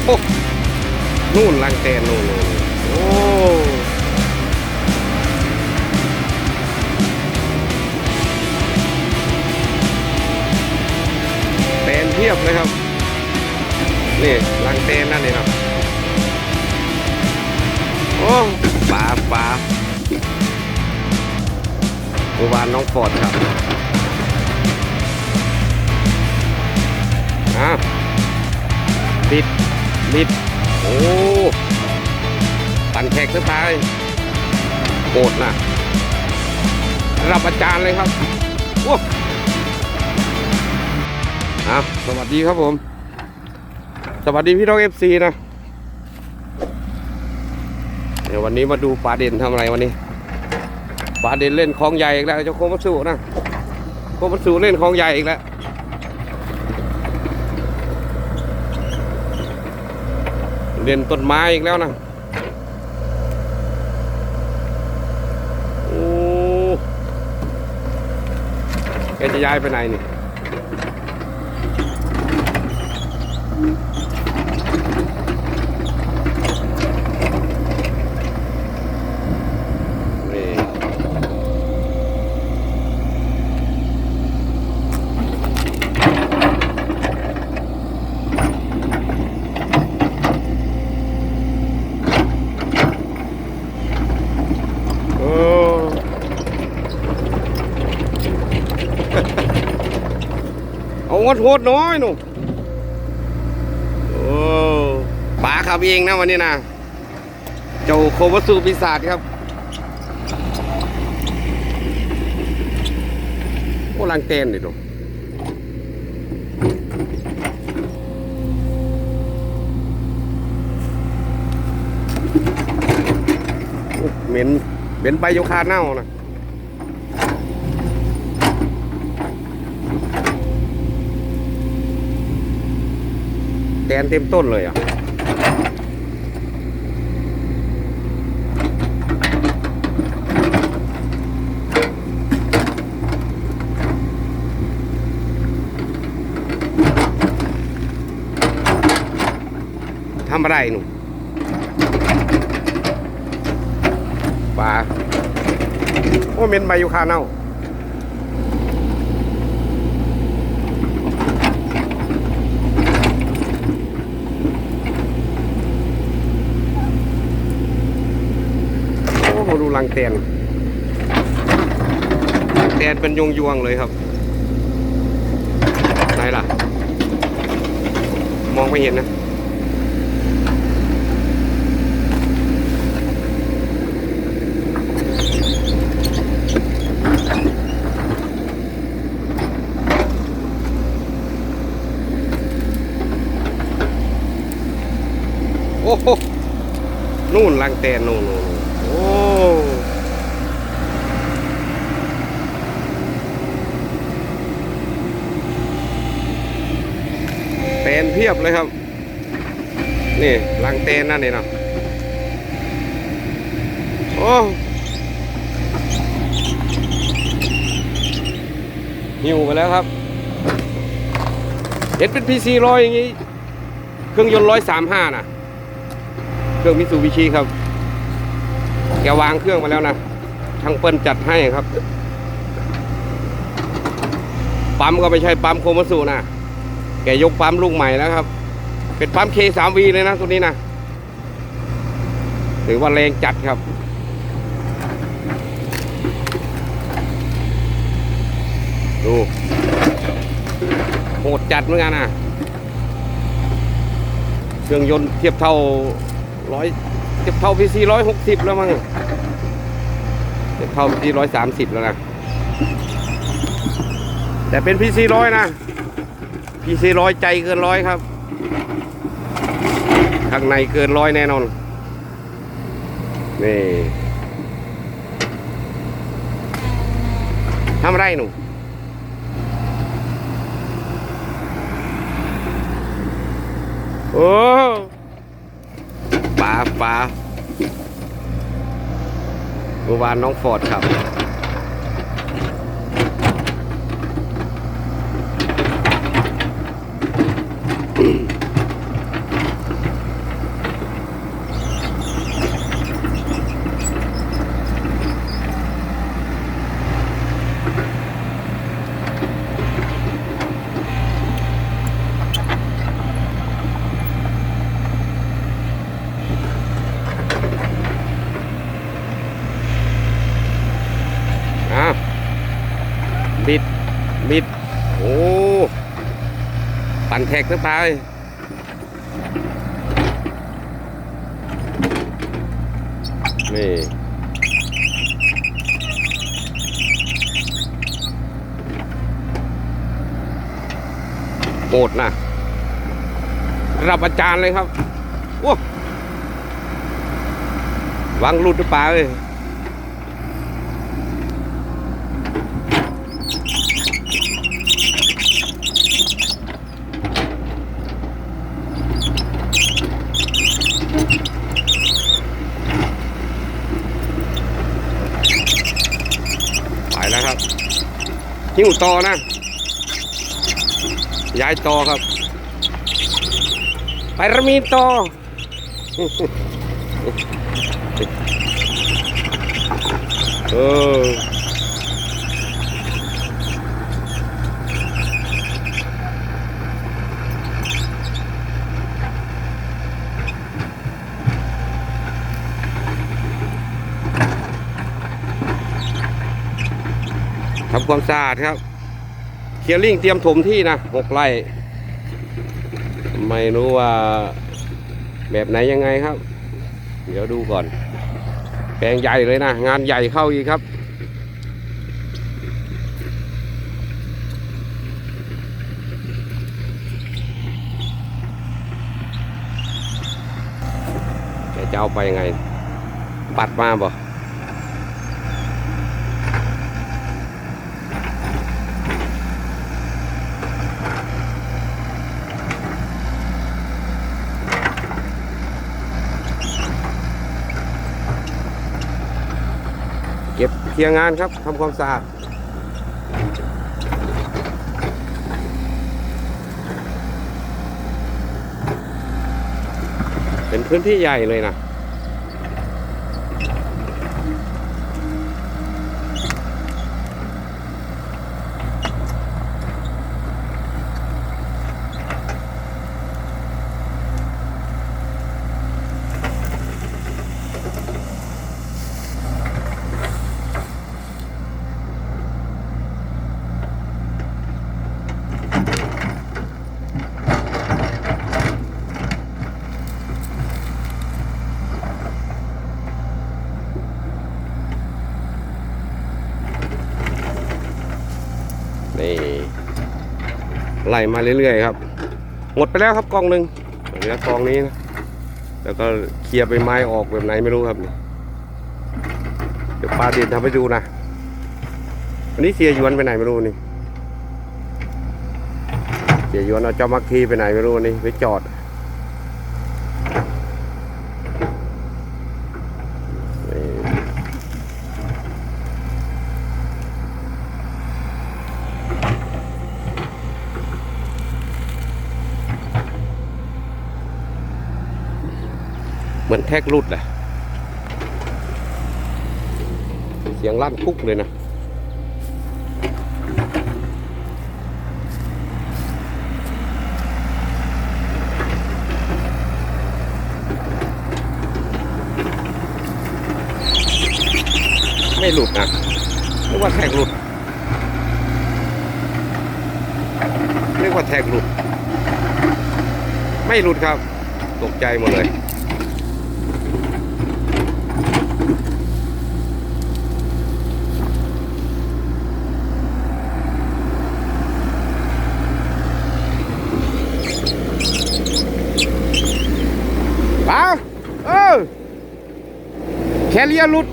โหนู่นลังแตนนู่นโอ้แตนเทียบเลยครับ นี่ลังแตนนั่นนี่ครับ โอ้ปลาปลาเมื่อวานน้องฟอดครับอะบิด บิดโอ้ปั่นแขกสไตล์โกดนะระดับอาจารย์เลยครับโอ้อะสวัสดีครับผม สวัสดีพี่น้องเอฟซีนะเดี๋ยววันนี้มาดูปลาเด่นทำอะไรวันนี้ปลาเด่นเล่นคลองใหญ่อีกแล้วเจ้าโคมัสุนะโคมัสุเล่นคลองใหญ่อีกแล้ว เล่นต้นไม้อีกแล้วนะโอ้แกจะย้ายไปไหนนี่โอ้ ดโหดน้อยหนูโอ้ป๋าขับเองนะวันนี้นะเจ้าโควัสุปีศาจครับโอ้ลังเตนดิดูโอ้เหม็นเหม็นใบโยคาเน่านะ ตนเต็มต้นเลยอะทำอะไรหนูปลาโอ้เมนใบยูคาเน่า โอ้มาดูรังแตนรังแตนเป็นยวงยวงเลยครับไหนล่ะ มองไม่เห็นนะโอ้โหนู่นลังแตนนู่นนู่นนู่นโอ้ แตนเพียบเลยครับ นี่ลังแตนนั่นนี่เนาะโอ้หิวไปแล้วครับ เห็นเป็นพีซีร้อยอย่างงี้ เครื่องยนต์ร้อยสามห้านะเครื่องมิสูบิชิครับแกวางเครื่องมาแล้วนะทางเปิ้ลจัดให้ครับ ปั๊มก็ไม่ใช่ปั๊มโคมสุนะ แกยกปั๊มลูกใหม่แล้วครับ เป็นปั๊ม K3V เลยนะตัวนี้นะถือว่าแรงจัดครับ ดูโหดจัดเหมือนกันนะเครื่องยนต์เทียบเท่าร้อยเทียบเท่าพีซีร้อยหกสิบแล้วมั้งเทียบเท่าพีซีร้อยสามสิบแล้วนะแต่เป็นพีซีร้อยนะ พีซีร้อยใจเกินร้อยครับ ข้างในเกินร้อยแน่นอน นี่ทำไรหนูโอ้ปลาปลาเมื่อวานน้องฟอร์ดครับ ปั่น แท็กนะปลาเอ้ยนี่โหดนะรับอาจารย์เลยครับโอ้วางหลุดหรือเปล่าเอ้ยไปแล้วครับ หิ้วต่อนะ ย้ายต่อครับ ไปรมีต่อเออ ทำความสะอาดครับเคลียร์ลิงเตรียมถมที่นะหกไร่ไม่รู้ว่าแบบไหนยังไงครับ เดี๋ยวดูก่อน แปลงใหญ่เลยนะ งานใหญ่เข้าอีกครับ จะเอาไปยังไง ปัดมาบ่ เคลียร์งานครับทำความสะอาดเป็นพื้นที่ใหญ่เลยนะ นี่ไล่มาเรื่อยๆครับ หมดไปแล้วครับกองหนึ่งเหลือกองนี้นะแล้วก็เคลียร์ไปไม้ออกแบบไหนไม่รู้ครับเดี๋ยวปลาเด่นทำให้ดูนะวันนี้เสียยวนไปไหนไม่รู้นี่เสียยวนเอาเจ้ามักคีไปไหนไม่รู้นี่ไปจอดนี่ เห มือนแท็กรุดแหละเสียงลั่นคุกเลยนะไม่หลุดนะเรียกว่าแท็กหลุดเรียกว่าแท็กหลุด ไม่หลุดครับ ตกใจหมดเลย ป๋าเอแคเรียหลุด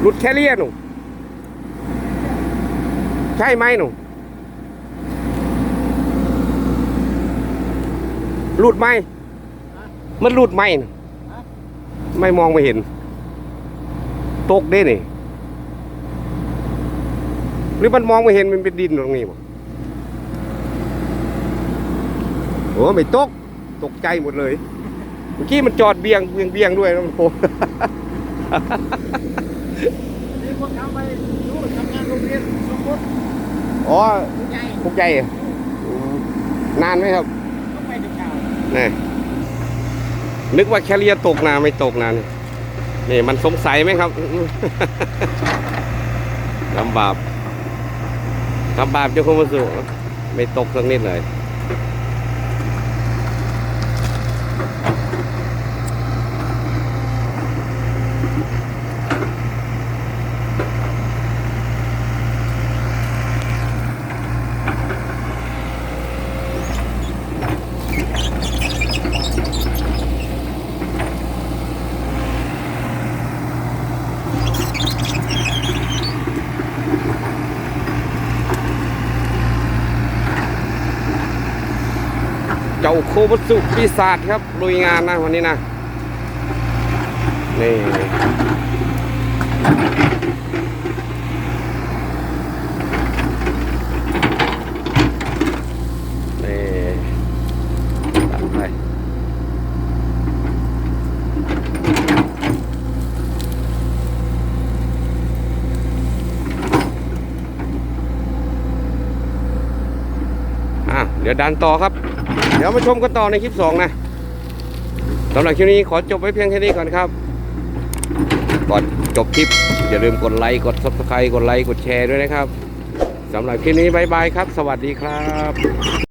หลุดแคเรียหนูใช่ไหมหนูหลุดไหมมันหลุดไหมไม่มองไม่เห็น ตกได้นี่ หรือมันมองไม่เห็นมันเป็นดินตรงนี้บ่โอ้ไม่ตก ตกใจหมดเลย เมื่อกี้มันจอดเบียงเบียงเบียงด้วยแล้วมันโผล่นี่คนทำไปดูทำงานโรงเรียนสมมติอ๋อผู้ใหญ่พวกใจเหรออืมนานไหมครับต้องไปถึงเช้านี่นึกว่าแคเรียตกนาไม่ตกนานี่นี่มันสงสัยไหมครับลำบาก ลำบาปเจ้าคุณพระสุไม่ตกสักนิดเลย เจ้าโคบสุปีศาจครับลุยงานนะวันนี้นะ นี่ตัดไปอะเดี๋ยวดันต่อครับ เดี๋ยวมาชมกันต่อในคลิป2นะสำหรับคลิปนี้ขอจบไว้เพียงแค่นี้ก่อนครับ ก่อนจบคลิป อย่าลืมกดไลค์กดซับสไครต์กดไลค์กดแชร์ด้วยนะครับสำหรับคลิปนี้บายบายครับ สวัสดีครับ